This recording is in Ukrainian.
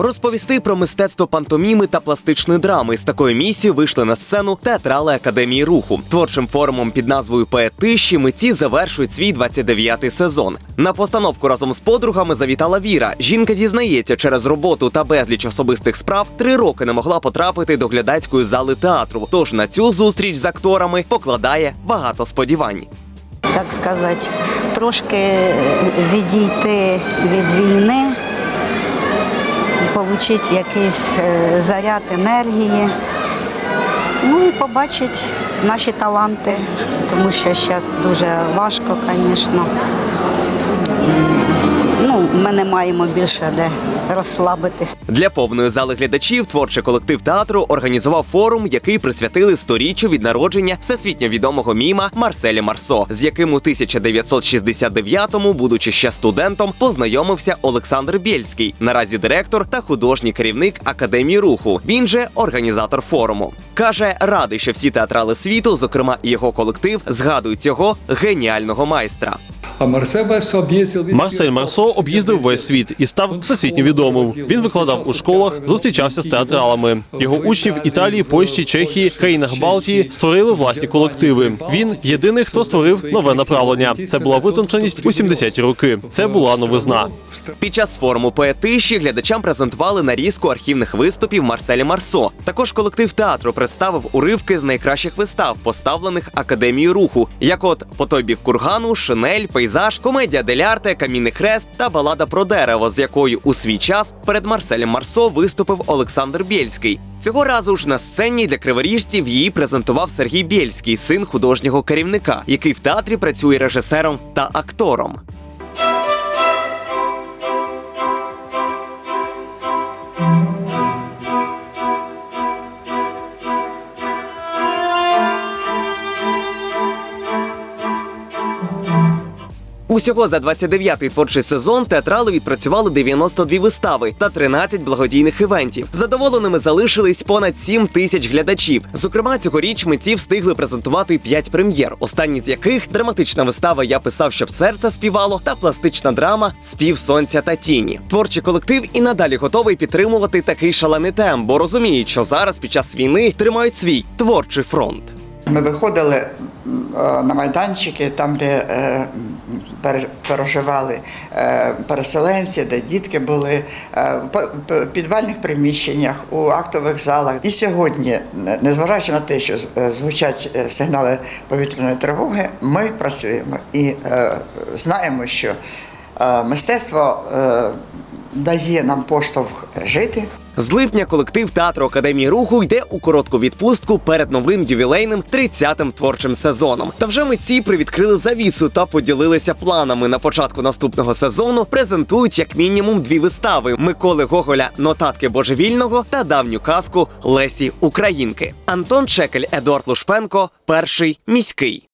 Розповісти про мистецтво пантоміми та пластичної драми з такою місією вийшли на сцену театрали Академії руху. Творчим форумом під назвою Поетищі митці завершують свій 29-й сезон. На постановку разом з подругами завітала Віра. Жінка зізнається, через роботу та безліч особистих справ три роки не могла потрапити до глядацької зали театру. Тож на цю зустріч з акторами покладає багато сподівань. так сказати, трошки відійти від війни, отримати якийсь е, заряд енергії. Ну і побачити наші таланти, тому що зараз дуже важко, звісно. Ну, ми не маємо більше де розслабитись. Для повної зали глядачів творчий колектив театру організував форум, який присвятили сторіччю від народження всесвітньо відомого міма Марселя Марсо, з яким у 1969-му, будучи ще студентом, познайомився Олександр Бєльський, наразі директор та художній керівник академії руху. Він же організатор форуму. каже, радий, що всі театрали світу, зокрема і його колектив, згадують цього геніального майстра. А Марсель Марсо Марсель. Марсо об'їздив весь світ і став всесвітньо відомим. Він викладав у школах, зустрічався з театралами. Його учні в Італії, Польщі, Чехії, країнах Балтії створили власні колективи. Він єдиний, хто створив нове направлення. Це була витонченість у 70-ті роки. Це була новизна. Під час форуму поетиші глядачам презентували нарізку архівних виступів Марселя Марсо. Також колектив театру представив уривки з найкращих вистав, поставлених академією руху, як от по той бік кургану, шинель, пейзаж, комедія делярте, камінний хрест та балада про дерево, з якою у свій час перед Марселем Марсо виступив Олександр Бєльський. Цього разу ж на сцені для криворіжців її презентував Сергій Бєльський, син художнього керівника, який в театрі працює режисером та актором. Усього за 29-й творчий сезон театрали відпрацювали 92 вистави та 13 благодійних івентів. Задоволеними залишились понад 7 тисяч глядачів. Зокрема, цьогоріч митці встигли презентувати 5 прем'єр, останні з яких драматична вистава Я писав, щоб серце співало та пластична драма Спів сонця та тіні. Творчий колектив і надалі готовий підтримувати такий шалений темп, бо розуміють, що зараз під час війни тримають свій творчий фронт. Ми виходили на майданчики, там, де е, переживали е, переселенці, де дітки були, е, в підвальних приміщеннях, у актових залах. І сьогодні, незважаючи на те, що е, звучать е, сигнали повітряної тривоги, ми працюємо і е, знаємо, що е, мистецтво е, дає нам поштовх жити. З липня колектив театру Академії руху йде у коротку відпустку перед новим ювілейним 30-м творчим сезоном. Та вже митці привідкрили завісу та поділилися планами. На початку наступного сезону презентують як мінімум дві вистави Миколи Гоголя Нотатки божевільного та давню казку Лесі Українки. Антон Чекель, Едуард Лушпенко, перший міський.